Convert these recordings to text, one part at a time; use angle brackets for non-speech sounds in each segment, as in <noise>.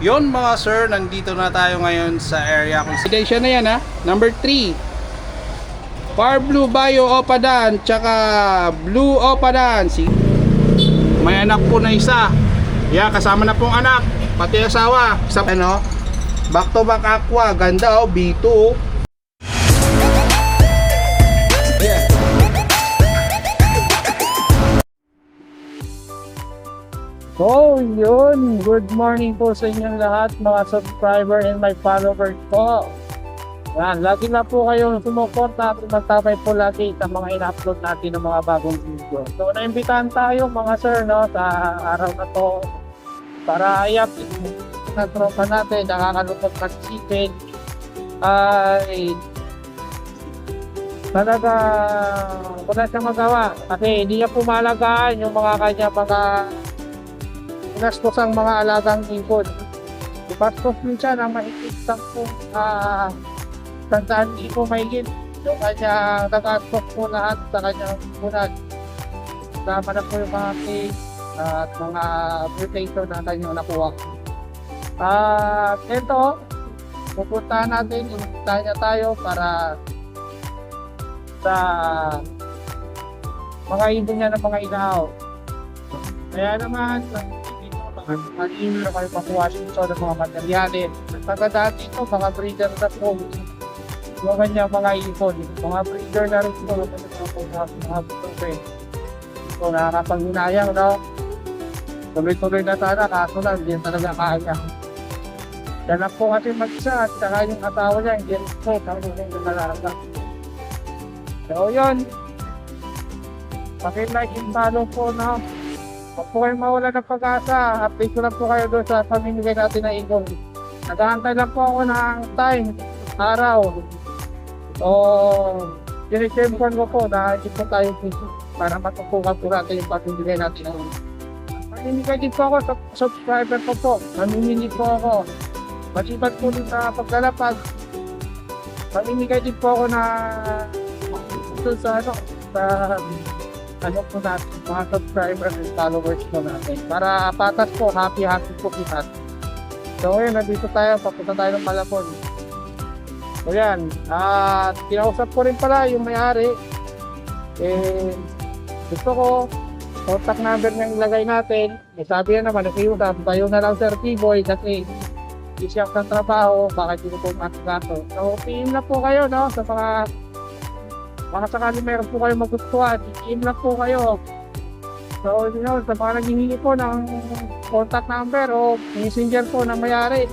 Yon mga sir, nandito na tayo ngayon sa area kung Residensya na yan ha. Number 3. Far Blue Bio Opadan, tsaka Blue Opadan. Si May anak po na isa. Yeah, kasama na pong anak. Pati asawa. Sa ano? Back to back aqua. Ganda oh, B2 So, yun. Good morning po sa inyong lahat, mga subscriber and my followers po. Yan, lagi na po kayong sumuporta at magtabay po lagi sa mga ina-upload natin ng mga bagong video. So, naimbitahan tayo mga sir, no, sa araw na to para i-update na tropa natin, nakakalupot mag-chicken ay talaga wala siyang magawa kasi hindi niya pumalagaan yung mga kanya mga ginastos ang mga alagang ibon. Ipastos minsan ang mahigit sa kung uh, tandaan ipo mahigit yung kanyang nagastos po lahat sa kanyang ipunan. Kasama na po yung mga cake at mga mutation na kanyang nakuha. At ito, pupuntahan natin, imbitahan niya tayo para sa mga ibon niya ng mga inaaw. Kaya naman, mag-email na kayo pakuha dito ng mga materyales. Pagka dati ito, mga breeder na po. Yung kanya mga ipon. Mga breeder na rin po. Mga mga breeder. So, nakakapag-inayang, no? Tuloy-tuloy na sana, kaso lang, hindi talaga kaya. Yan lang po kasi mag-isa at saka yung asawa niya, hindi rin po, kami hindi nalalaga. So, yun. Pakilike yung follow po, no? Huwag mawala ng pag-asa. Update ko lang po kayo doon sa pamimigay natin na ikon. Naghahantay lang po ako ng time, araw. So, dinitempuan ko po na hindi po tayo para matutukan po natin yung pamimigay natin na ikon. Mamimigay din po ako sa subscriber ko po. Mamimili po ako. Masipat po dun sa paglalapag. Mamimigay din po ako na dun sa ano, sa ano po natin, mga subscribers and followers po natin. Para patas po, happy-happy po kita. So ngayon, nandito tayo, papunta tayo ng Malabon. So yan, at kinausap ko rin pala yung may-ari. Eh, gusto ko, contact number niya ilagay natin. Eh, sabi niya naman, nakiusap, tayo na lang Sir T-Boy kasi isyak ng trabaho, baka hindi po matagato. So, PM na po kayo, no, sa mga baka sakali meron po kayo magustuhan, i-team lang po kayo. So, you know, sa mga naghihingi po ng contact number o messenger po ng mayari.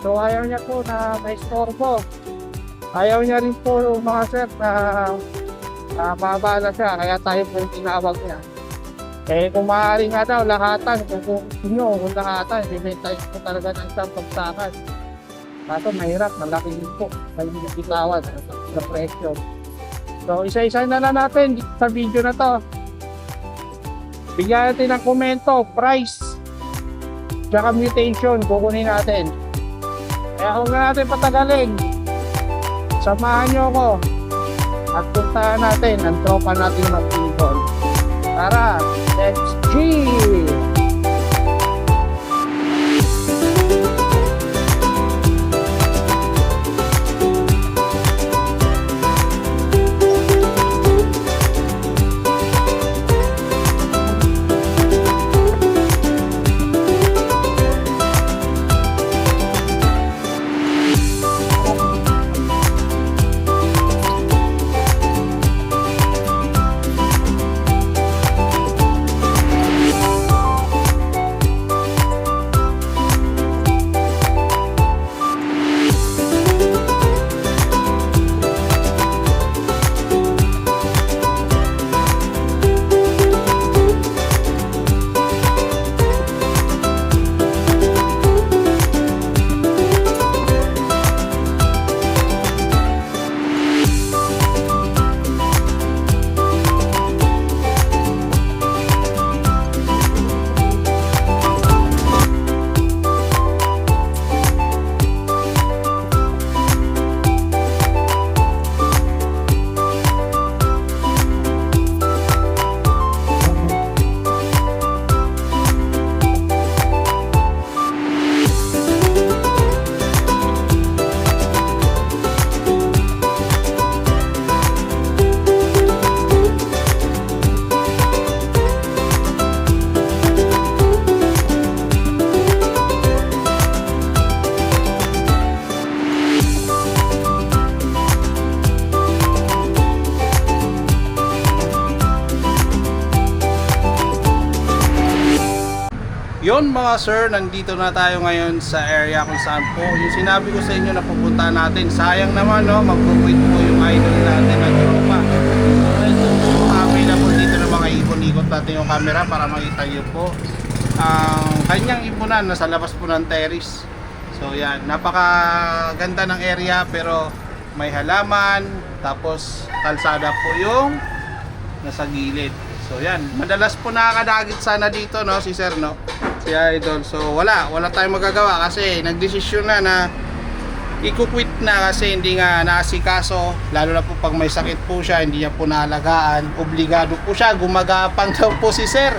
So, ayaw niya po na may store po. Ayaw niya rin po mga sir na uh, mabala siya, kaya tayo po yung tinawag niya. Eh, kung maaari nga daw, lahatan, kung nyo, kung lahatan, bibenta po talaga ng isang pagsakan. Kaso mahirap, malaki din po, may bitawan sa presyo. So, isa-isa na lang natin sa video na to. Bigyan natin ng komento, price, tsaka mutation, kukunin natin. Kaya huwag na natin patagalin. Samahan nyo ako at puntahan natin ang tropa natin mag-people. Tara, let's G! Yon mga sir, nandito na tayo ngayon sa area kung saan po yung sinabi ko sa inyo na pupunta natin. Sayang naman no, magpupuit po yung idol natin na tropa. Ito po, available dito ng mga ikon-ikot natin yung camera para makita nyo po. Ang kanyang ipunan nasa labas po ng terrace. So yan, napakaganda ng area pero may halaman, tapos kalsada po yung nasa gilid. So yan, madalas po nakakadagit sana dito no si Sir no. Si Idol. So wala, wala tayong magagawa kasi nagdesisyon na na i-quit na kasi hindi nga naasikaso. Lalo na po pag may sakit po siya hindi niya po naalagaan. Obligado po siya. Gumagapang daw po si sir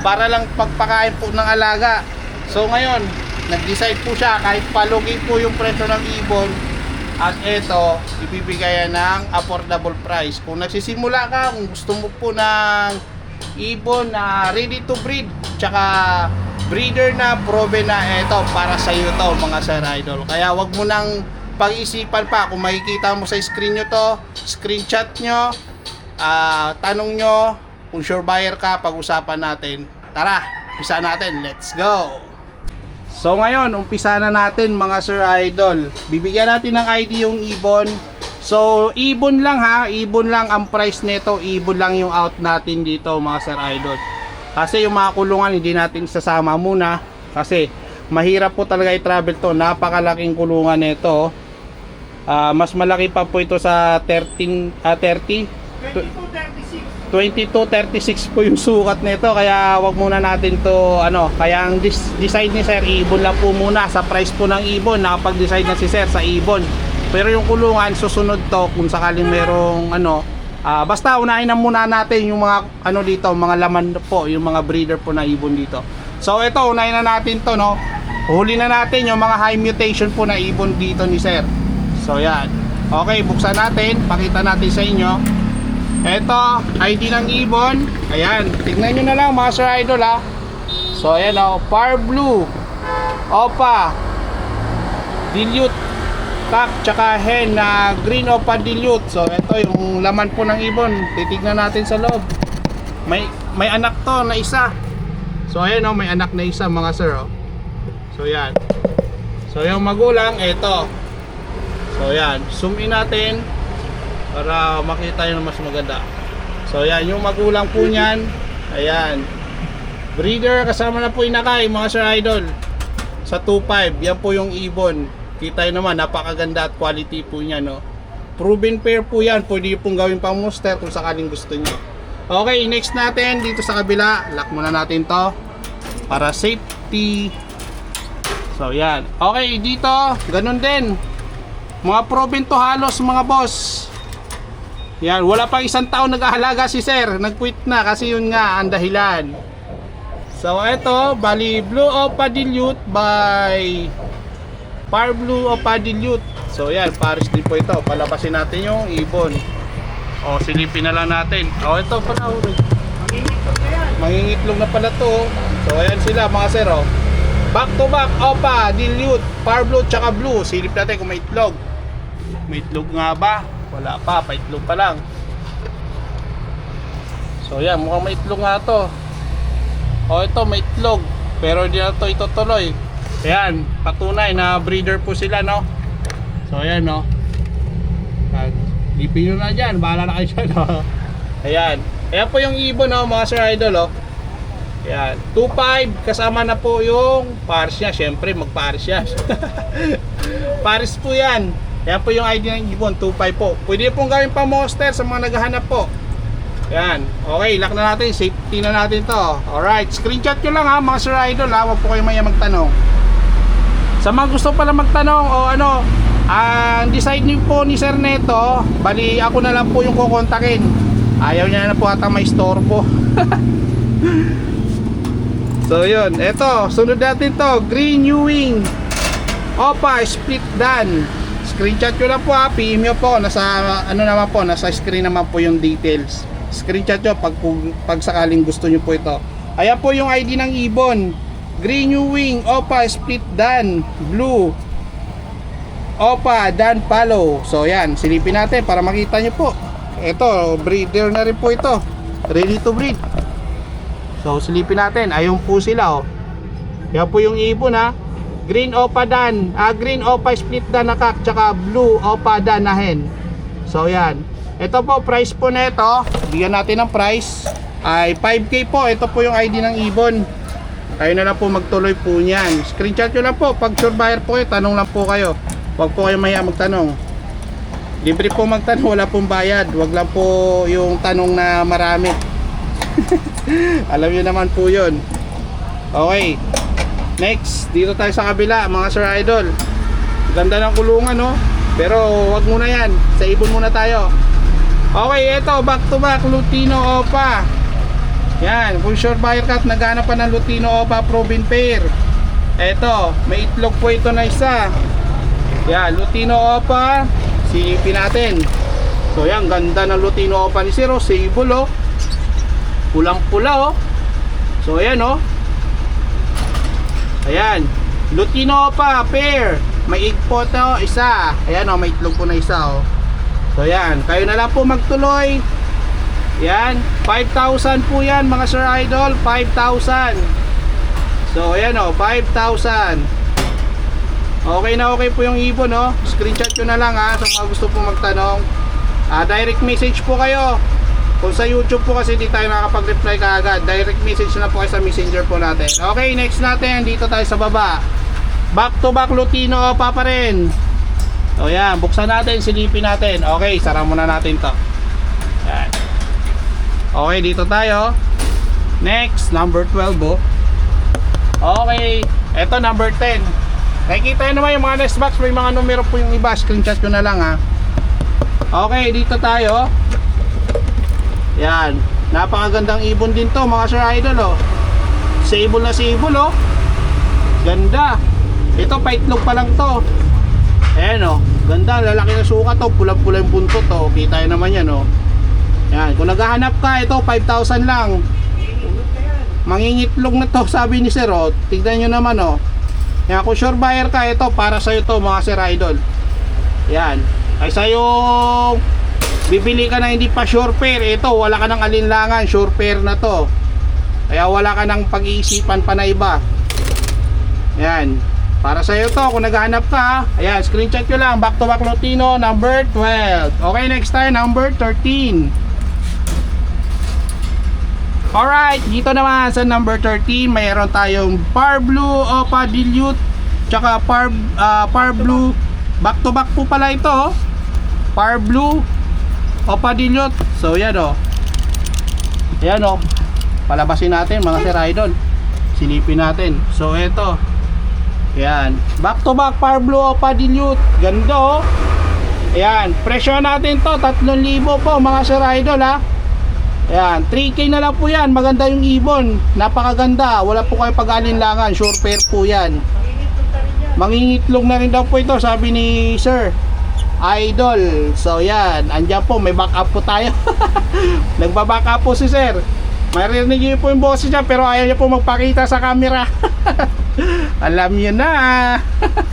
para lang pagpakain po ng alaga. So ngayon nag-decide po siya kahit palugi po yung presyo ng ibon at eto ibibigay ng affordable price. Kung nagsisimula ka kung gusto mo po ng ibon na ready to breed tsaka breeder na proven na eto para sa iyo to mga sir idol kaya wag mo nang pag-isipan pa kung makikita mo sa screen nyo to screenshot nyo ah, tanong nyo kung sure buyer ka pag-usapan natin tara umpisa natin let's go So ngayon, umpisa na natin mga Sir Idol. Bibigyan natin ng ID yung ibon. So, ibon lang ha, ibon lang ang price nito, ibon lang yung out natin dito mga Sir Idol. Kasi yung mga kulungan hindi natin sasama muna. Kasi mahirap po talaga i-travel to. Napakalaking kulungan nito. Ah, mas malaki pa po ito sa 13 ah, 30 2236 po yung sukat nito. Kaya wag muna natin to ano kaya ang dis- decide ni sir ibon lang po muna. Sa price po ng ibon nakapag-decide na si sir sa ibon. Pero yung kulungan susunod to kung sakaling merong ano ah, basta unahin na muna natin yung mga ano dito mga laman po yung mga breeder po na ibon dito. So ito unahin na natin to no? Huli na natin yung mga high mutation po na ibon dito ni sir. So yan. Okay buksan natin. Pakita natin sa inyo. Eto, ID ng ibon. Ayan, tignan nyo na lang mga Sir Idol ha. So ayan o, Par Blue, Opa, Dilute, Kak, tsaka Hen na Green Opa Dilute. So ito yung laman po ng ibon. Titignan natin sa loob. May may anak to na isa. So ayan o, may anak na isa mga sir o. So yan. So yung magulang, eto. So yan, zoom in natin para makita na mas maganda. So yan, yung magulang po niyan, ayan. Breeder, kasama na po inakay mga Sir Idol. Sa 2.5, yan po yung ibon. Kita naman, napakaganda at quality po niya, no. Proven pair po yan, pwede pong gawin pang monster kung sakaling gusto nyo. Okay, next natin, dito sa kabila, lock muna natin to. Para safety. So yan. Okay, dito, ganun din. Mga proven to halos mga boss. Yan, wala pang isang taon nag-ahalaga si sir. Nag-quit na kasi yun nga ang dahilan. So eto, bali Blue Opa Dilute by Par Blue Opa Dilute. So yan, Paris din po ito. Palabasin natin yung ibon. O, silipin na lang natin. O, ito pala. oh. Mangingitlog na pala to. oh. So ayan sila mga sir. Oh. Back to back, Opa, Dilute, Par Blue, tsaka Blue. Silip natin kung may itlog. May itlog nga ba? Wala pa, paitlog pa lang. So yan, mukhang may itlog nga to. O ito, may itlog. Pero hindi na to itutuloy. Ayan, patunay na breeder po sila, no? So ayan, no? Yan. Lipin nyo na dyan, bahala na kayo dyan, no? <laughs> Ayan. Ayan po yung ibon, no, mga Sir Idol, oh. Ayan. 2.5, kasama na po yung Paris niya. Siyempre, mag-Paris siya. <laughs> Paris po yan. Yan po yung ID ng ibon, 2.5 po. Pwede pong gawin pa monster sa mga naghahanap po. Yan. Okay, lock na natin. Safety na natin to. Alright, screenshot nyo lang ha, mga Sir Idol ha. Huwag po kayo maya magtanong. Sa mga gusto pala magtanong o ano, ang decide niyo po ni Sir Neto, bali ako na lang po yung kukontakin. Ayaw niya na po ata may storbo. <laughs> so yun, eto, sunod natin to, Green Ewing. Opa, split dan. Screenshot nyo lang po ha, PM po, nasa ano naman po, nasa screen naman po yung details. Screenshot nyo pag, pag sakaling gusto nyo po ito. Ayan po yung ID ng ibon. Green New Wing, Opa, Split Dan, Blue, Opa, Dan Palo. So yan, silipin natin para makita nyo po. Ito, breeder na rin po ito. Ready to breed. So silipin natin, ayun po sila oh. Yan po yung ibon ha. Green Opa Dan, ah, Green Opa Split Dan na tsaka Blue Opa Dan na. So yan. Ito po, price po nito, bigyan natin ng price, ay 5K po. Ito po yung ID ng ibon. Kayo na lang po magtuloy po niyan. Screenshot nyo lang po. Pag sure buyer po kayo, tanong lang po kayo. Huwag po kayo mahiya magtanong. Libre po magtanong, wala pong bayad. Huwag lang po yung tanong na marami. <laughs> Alam niyo naman po yun. Okay. Next, dito tayo sa kabila, mga Sir Idol. Ganda ng kulungan, no? Pero wag muna yan. Sa ibon muna tayo. Okay, ito, back to back, Lutino Opa. Yan, kung sure buyer cut, naghanap pa ng Lutino Opa Proven Pair. Ito, may itlog po ito na isa. Yan, Lutino Opa, silipin natin. So yan, ganda ng Lutino Opa ni Zero, sable oh. Pulang pula oh. So ayan oh. Ayan, Lutino Opa, pair. May egg po to, isa. Ayan oh, may itlog po na isa oh. So yan, kayo na lang po magtuloy. Yan, 5,000 po yan mga Sir Idol, 5,000. So ayan oh, 5,000. Okay na okay po yung ibon no. Screenshot nyo na lang ha sa mga gusto po magtanong. Ah, direct message po kayo. Kung sa YouTube po kasi di tayo nakakapag-reply kaagad. Direct message na po kayo sa messenger po natin. Okay, next natin. Dito tayo sa baba. Back to back Lutino pa pa rin. O yan, buksan natin, silipin natin. Okay, sara muna natin to. Okay, dito tayo. Next, number 12 oh. Okay, eto number 10. Nakikita naman yung mga next box, may mga numero po yung iba. Screenshot ko na lang ha. Okay, dito tayo. Yan. Napakagandang ibon din to mga Sir Idol oh. Sable na sable oh. Ganda. Ito paitlog pa lang to. Ayan oh. Ganda, lalaki na sukat to. Pulang-pula yung buntot to. Kita nyo naman yan oh. Yan. Kung naghahanap ka, ito 5,000 lang. Mangingitlog na to <laughs> sabi ni Sir oh. Tignan nyo naman oh. Yan, kung sure buyer ka, ito para sa'yo to mga Sir Idol. Yan. Ay sa'yo bibili ka na hindi pa sure pair, ito wala ka ng alinlangan, sure pair na to. Kaya wala ka ng pag-iisipan pa na iba. Yan. Para sa'yo to, kung naghahanap ka, ayan, screenshot nyo lang, back to back Lotino, number 12. Okay, next tayo, number 13. Alright, dito naman sa number 13, mayroon tayong Par Blue Opa Dilute, tsaka Par, ah, Par Blue, back to back po pala ito, oh. Par Blue Opa Dilute. So, yan, oh. Yan, oh. Palabasin natin, mga Sir Idol. Silipin natin. So, ito. Yan. Back to back Par Blue Opa Dilute. Ganda, oh. Ayan, presyo natin to, 3,000 po mga Sir Idol ha. Ayan, 3K na lang po yan. Maganda yung ibon. Napakaganda. Wala po kayo pag-alinlangan. Sure pair po yan. Mangingitlog na rin daw po ito, sabi ni Sir. Idol. So yan, andyan po, may backup po tayo. <laughs> Nagba-back po si Sir. Maririnig niyo po yung boses niya pero ayaw niya po magpakita sa camera. <laughs> Alam niyo na.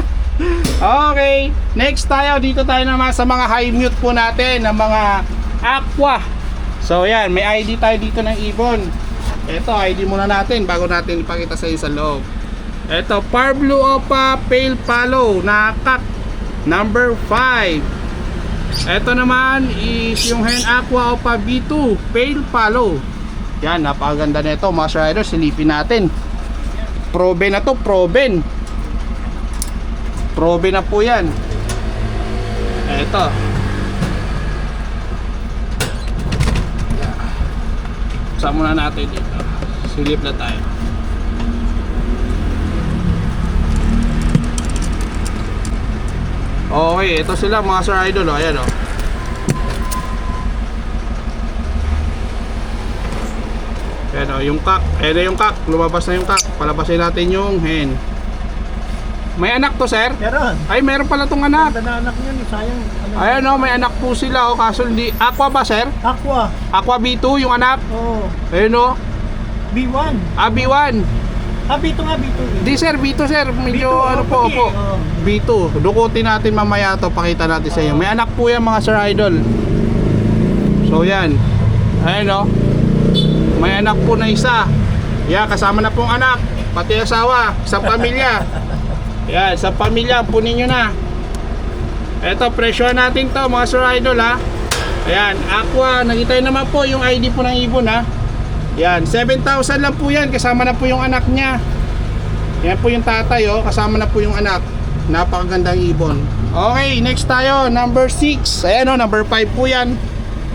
<laughs> okay, next tayo dito tayo naman sa mga high mute po natin ng mga aqua. So yan, may ID tayo dito ng ibon. Ito, ID muna natin bago natin ipakita sa inyo sa loob. Ito, Par Blue Opa Pale Palo na kak number 5. Ito naman is yung Hen Aqua Opa B2 Pale Palo. Yan, napakaganda nito mga Sir Idol, silipin natin. Proben na to, proben. Proben na po yan. Ito. Saan muna natin dito. Silip na tayo. Okay, ito sila mga Sir Idol. Oh. Ayan o. Oh. Ayan o, yung kak. Ayan na yung kak. Lumabas na yung kak. Palabasin natin yung hen. May anak to, sir? Meron. Ay, meron pala tong anak. Ganda anak niya, sayang. Ayan o, may anak po sila o. Kaso hindi. Aqua ba, sir? Aqua. Aqua B2 yung anak. Oh, Ayun o. B1. Ah, B1. Ah, B2 nga, B2. Di sir, B2 sir. Medyo B2, ano oh, po, opo. oh. B2. Dukutin natin mamaya to. Pakita natin sa inyo. May anak po yan mga Sir Idol. So yan. Ayan o. May anak po na isa. Yan, kasama na pong anak. pati asawa, sa pamilya. Yan, sa pamilya, punin nyo na. Ito, presyo natin to mga Sir Idol ha. Ayan, Aqua, nakita nyo naman po yung ID po ng ibon ha. Yan, 7,000 lang po yan, kasama na po yung anak niya. Yan po yung tatay oh, kasama na po yung anak. Napakagandang ibon. Okay, next tayo, number 6. Ayan oh, number 5 po yan.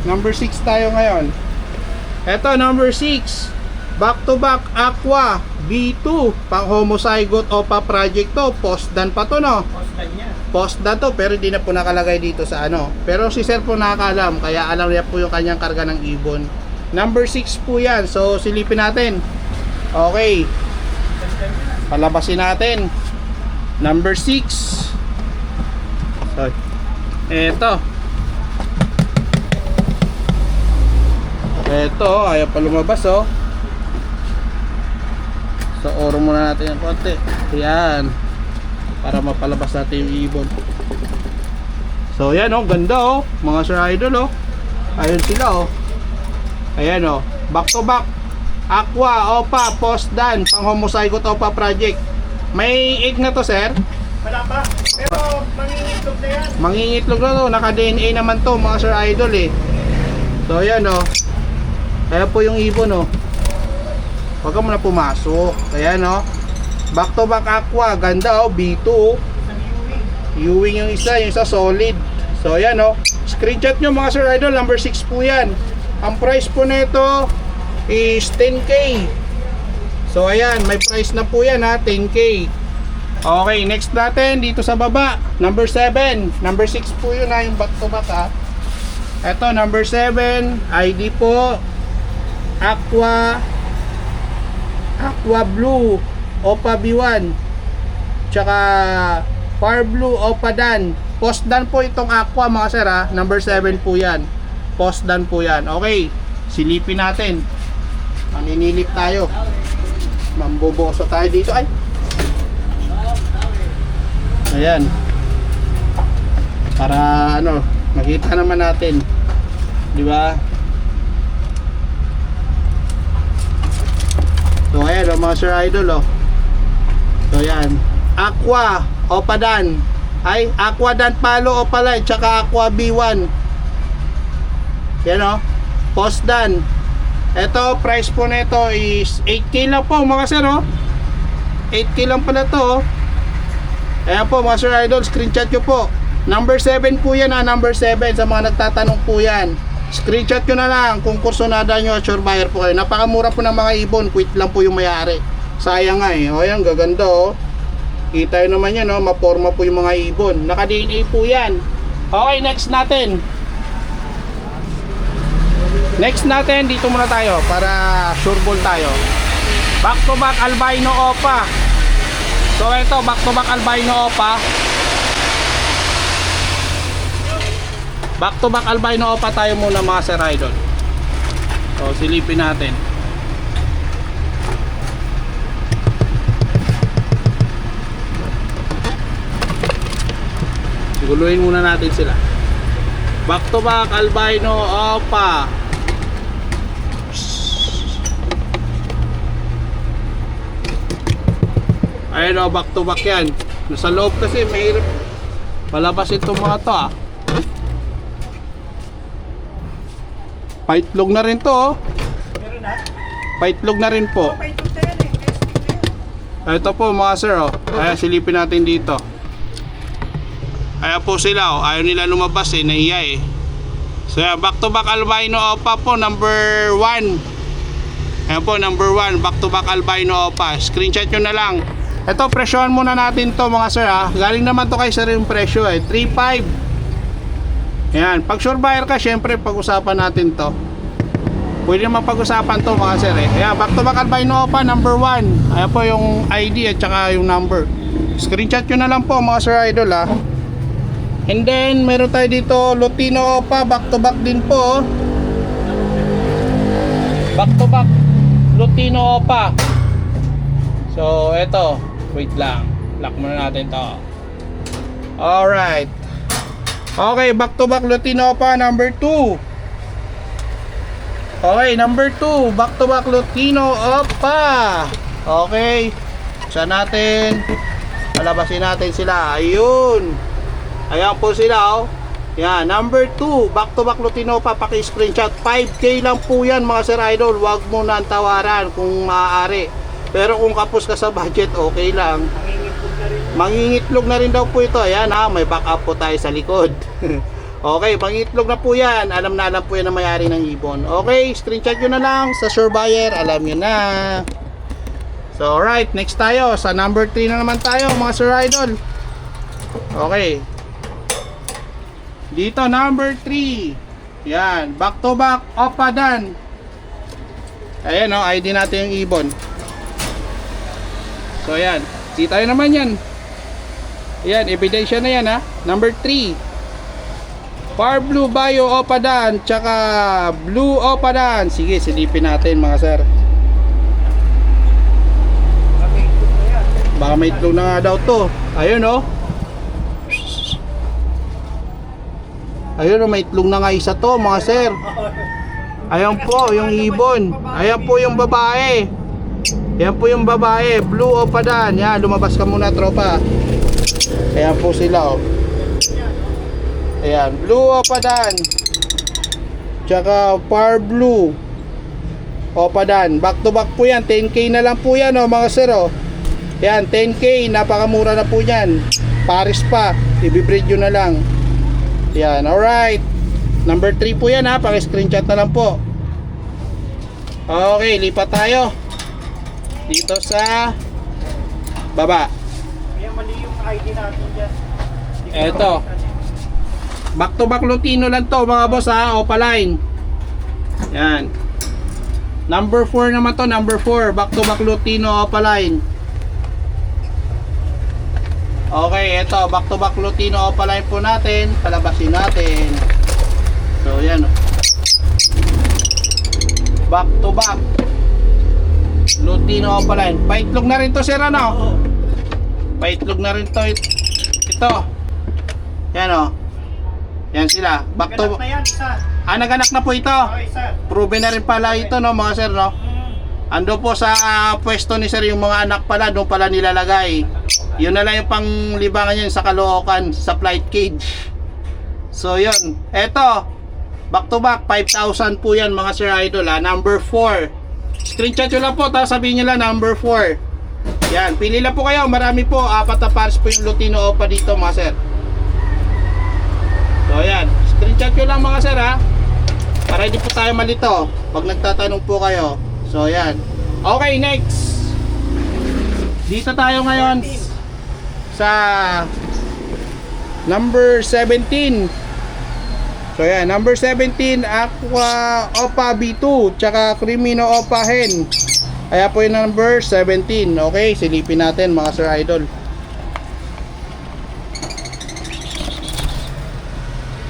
Number 6 tayo ngayon. Ito, number 6. Back to back Aqua B2 pang homozygote OPA project to. Post dan pa to no. Post dan to pero hindi na po nakalagay dito sa ano. Pero si sir po nakakaalam kaya alam niya po yung kanyang karga ng ibon. Number 6 po yan. So silipin natin. Okay. Palabasin natin. Number 6. So, eto. Eto, ayaw pa lumabas oh. So, oro muna natin ng konti. Yan. Para mapalabas natin yung ibon. So, yan oh, ganda oh. Mga Sir Idol oh. Ayun sila oh. Ayan oh. Back to back. Aqua, Opa, Post Dan, pang homozygote Opa project. May egg na to, sir? Wala pa. Pero mangingitlog na yan. Mangingitlog na to, naka-DNA naman to, mga Sir Idol eh. So, ayan oh. Ayan po yung ibon oh. Huwag ka muna pumasok. Ayan oh. Back to back aqua, ganda oh, B2 oh. Ewing yung isa, yung isa solid. So ayan oh. Screenshot nyo mga Sir Idol, number 6 po yan. Ang price po nito is 10k. So ayan, may price na po yan ha, 10k. Okay, next natin dito sa baba, number 7. Number 6 po yun ha, yung back to back ha. Ito, number 7, ID po, Aqua, Aqua Blue, Opa B1, tsaka Far Blue, Opa Dan. Post Dan po itong Aqua mga sir ha, number 7 po yan. Post Dan po yan. Okay, silipin natin. Maninilip tayo. Mamboboso tayo dito. Ay! Ayan. Para ano, makita naman natin. Di ba? So ayan oh, mga Sir Idol oh. So ayan. Aqua Opadan. Ay, Aqua Dan Palo Opalay tsaka Aqua B1. Yan oh. Post Dan. Ito, price po nito is 8k lang po mga sir oh. 8k lang pala to oh. Ayan po mga Sir Idol, screenshot nyo po. Number 7 po yan ha, number 7 sa mga nagtatanong po yan. Screenshot nyo na lang kung kursonada nyo at sure buyer po kayo. Napakamura po ng mga ibon, quit lang po yung mayari. Sayang nga eh. O yan, gaganda oh. Kita nyo naman yan oh, maporma po yung mga ibon. Naka-DNA po yan. Okay, next natin. Next natin, dito muna tayo para sure ball tayo. Back to back albino opa. So ito, back to back albino opa. Back to back albino opa tayo muna mga sir idol. So silipin natin. Siguluhin muna natin sila. Back to back albino opa. Ayun o, back to back yan. Nasa loob kasi, mahirap palabas itong mga to ah. Paitlog na rin to oh. Paitlog na rin po. Ito yan eh. Ito po mga sir oh. Ayan, silipin natin dito. Ayan po sila oh. Ayaw nila lumabas eh, nahiya eh. So yan, back to back albino opa po, number 1. Ayan po, number 1, back to back albino opa. Screenshot nyo na lang. Ito, presyohan muna natin to mga sir ha. Galing naman to kay sir yung presyo eh. 3.5. Ayan, pag sure buyer ka, syempre pag-usapan natin to. Pwede naman pag-usapan to mga sir eh. Ayan, back to back albino opa, number 1. Ayan po yung ID at saka yung number. Screenshot nyo na lang po mga sir idol ha. And then, meron tayo dito, Lutino Opa, back to back din po. Back to back, Lutino Opa. So, eto, wait lang. Lock muna natin to. Alright. Okay, back to back Lutino Opa, number 2. Okay, number 2, back to back Lutino Opa. Okay. Buksan natin. Palabasin natin sila. Ayun. Ayan po sila oh. Yan, number 2, back to back Lutino pa, paki-screenshot. 5K lang po yan mga sir idol. Huwag mo na ang tawaran kung maaari. Pero kung kapos ka sa budget, okay lang. Mangingitlog na rin daw po ito. Ayan ha, may backup po tayo sa likod. <laughs> okay, mangingitlog na po yan. Alam na alam po yan ang mayari ng ibon. Okay, screenshot nyo na lang sa sure buyer. Alam nyo na. So, alright, next tayo. Sa number 3 na naman tayo, mga sir idol. Okay. Dito, number 3. Yan, back to back, Opadan. Ayan o, ID natin yung ibon. So, ayan. Di tayo naman yan. Ayan, ebidensya na yan ha. Number 3. Far Blue Bio Opadan, tsaka Blue Opadan. Sige, silipin natin mga sir. Baka may itlog na nga daw to. Ayun oh. Ayun oh, may itlog na nga isa to mga sir. Ayan po, yung ibon. Ayan po yung babae. Ayan po yung babae. Blue Opadan. Yan, lumabas ka muna tropa. Ayan po sila oh. Ayan, Blue Opadan. Tsaka Far Blue. Opadan. Back to back po yan. 10k na lang po yan oh mga sir oh. Yan, 10k, napakamura na po yan. Paris pa, ibibreed nyo na lang. Yan, alright. Number 3 po yan ha, pang-screenshot na lang po. Okay, lipat tayo. Dito sa baba. Kaya mali yung ID natin dyan. Eto. Back to back Lutino lang to mga boss ha, Opaline. Yan. Number 4 naman to, number 4. Back to back Lutino Opaline. Okay, eto, back to back Lutino Opaline po natin. Palabasin natin. So, yan. Back to back. Lutino Opaline. Paitlog na rin to, sir, ano? Paitlog na rin to. Ito. Yan, oh. Yan sila. Back to... Na yan, isa. Ah, naganak na po ito. Isa. Proven na rin pala ito, no, mga sir, no? Ando po sa ah, pwesto ni sir yung mga anak pala, doon pala nilalagay. Yun na lang yung panglibangan yun sa Caloocan, sa flight cage. So, yun. Eto, back to back, 5,000 po yan mga sir idol, ha? Number 4. Screenshot nyo lang po, tapos sabihin nyo lang number 4. Yan, pili lang po kayo. Marami po, apat na pares po yung Lutino Opa dito mga sir. So, yan. Screenshot nyo lang mga sir, ha? Para hindi po tayo malito pag nagtatanong po kayo. So, yan. Okay, next. Dito tayo ngayon sa number 17. So, yan. Number 17, Aqua Opa B2, tsaka Crimino Opa Hen. Kaya po yung number 17. Okay, silipin natin mga Sir Idol.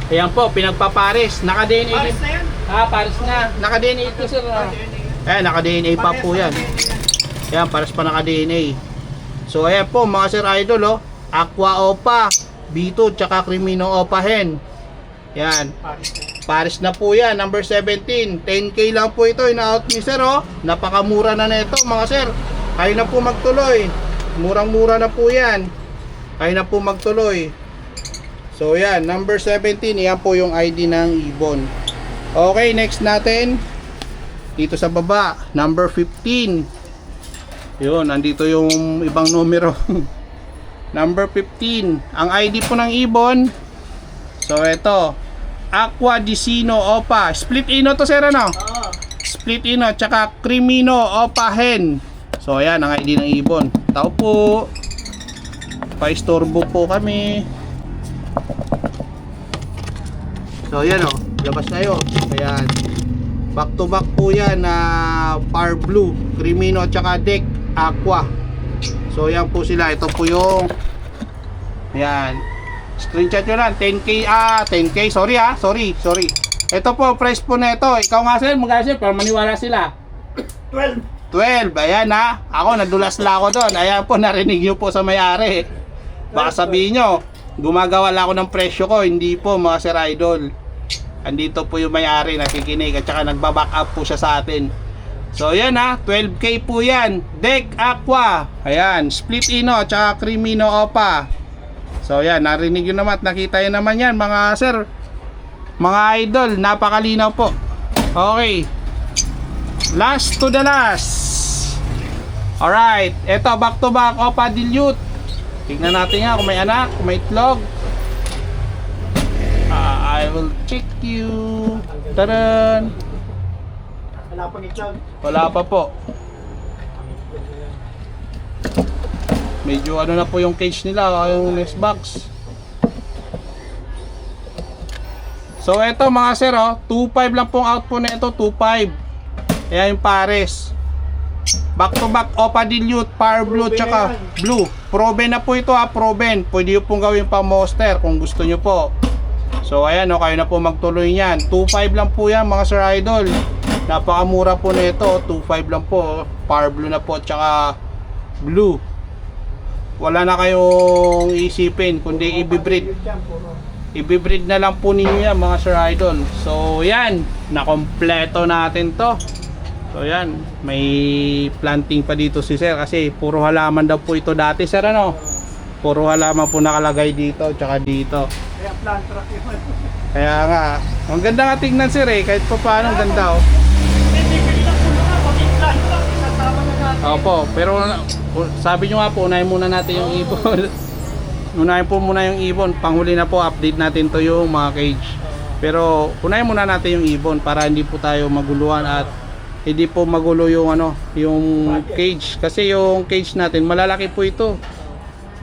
Ayan po, pinagpapares. Naka-DNA Paris din. na yan. Ah, pares na. Naka-DNA ito sir. ah. Eh, naka-DNA pa po yan. Ayan, pares pa naka-DNA. So, ayan po mga sir idol, oh. Aqua Opa, B2, tsaka Crimino Opa Hen. Yan. Paris na na po yan, number 17. 10k lang po ito, ina-out ni sir, oh. Napakamura na nito, mga sir. Kayo na po magtuloy. Murang-mura na po yan. Kayo na po magtuloy. So, yan, number 17, yan po yung ID ng Ibon. Okay, next natin. Dito sa baba, number 15. Yun, nandito yung ibang numero. <laughs> number 15. Ang ID po ng Ibon. So, ito. Aqua Dicino Opa. Split Ino to, sir, ano? Oo. Split Ino, tsaka Crimino Opa Hen. So, ayan, ang ID ng Ibon. Tao po. Pa-istorbo po kami. So, ayan o. Labas tayo. Ayan. Back to back po yan na Far Blue, Crimino, tsaka Deck Aqua. So, ayan po sila. Ito po yung Ayan. Screenshot nyo lang. 10k, ah, 10k. Sorry ah, sorry, sorry. Ito po, price po na ito. Ikaw nga sir, magkano sir, para maniwala sila. 12. 12, ayan ha. Ako, nadulas lang ako doon. Ayan po, narinig nyo po sa may-ari. Baka sabihin nyo, gumagawa lang ako ng presyo ko. Hindi po, mga sir idol. Andito po yung may-ari, nakikinig. At saka nagbaback up po siya sa atin. So yan ha, 12k po yan. Deck Aqua. Ayan, split ino tsaka creamino opa. So yan, narinig nyo naman at nakita nyo naman yan mga sir. Mga idol, napakalinaw po. Okay. Last to the last. Alright, eto back to back opa dilute. Tingnan natin nga kung may anak, kung may itlog. Ah, I will check you. Taran. Wala pa itlog. Wala pa po. Medyo ano na po yung cage nila, yung nest box. So eto mga sir, oh, 2.5 lang pong output na ito, 2.5. Ayan yung pares. Back to back Opa Dilute, Power Blue, tsaka Blue. Proven na po ito ha, proven. Pwede yung pong gawin pa monster kung gusto nyo po. So ayan, oh, kayo na po magtuloy niyan. 2.5 lang po yan mga sir idol. Napakamura po nito, 2.5 lang po. Power Blue na po, tsaka Blue. Wala na kayong isipin, kundi i-breed. I-breed na lang po ninyo yan mga sir idol. So yan, nakompleto natin to. So yan, may planting pa dito si sir kasi puro halaman daw po ito dati sir ano. Puro halaman po nakalagay dito tsaka dito. Kaya plant truck yun. Kaya nga, ang ganda nga tingnan sir eh, kahit pa paano ang ganda oh. Hindi, bili lang po na. Pag plant truck, isasama na natin. Opo, pero sabi nyo nga po, unahin muna natin yung ibon. <laughs> unahin po muna yung ibon. Panghuli na po, update natin to yung mga cage. Pero unahin muna natin yung ibon para hindi po tayo maguluhan at hindi po magulo yung ano, yung cage. Kasi yung cage natin, malalaki po ito.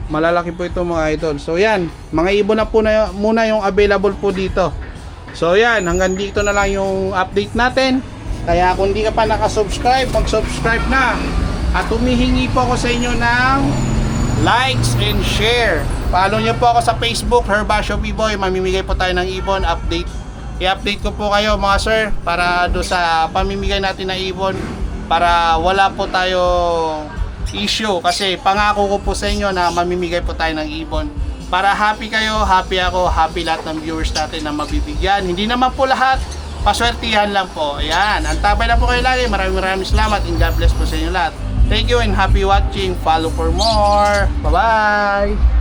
Malalaki po ito mga idol. So yan, mga ibon na po na, muna yung available po dito. So yan, hanggang dito na lang yung update natin. Kaya kung di ka pa nakasubscribe, mag-subscribe na. At humihingi po ako sa inyo ng likes and share. Follow nyo po ako sa Facebook, Herbasio B-Boy. Mamimigay po tayo ng ibon update. I-update ko po kayo mga sir para do sa pamimigay natin ng ibon para wala po tayo issue kasi pangako ko po sa inyo na mamimigay po tayo ng ibon para happy kayo, happy ako, happy lahat ng viewers natin na mabibigyan. Hindi naman po lahat, paswertihan lang po. Ayan, antabay na po kayo lagi. Maraming maraming salamat and God bless po sa inyo lahat. Thank you and happy watching. Follow for more. Bye-bye!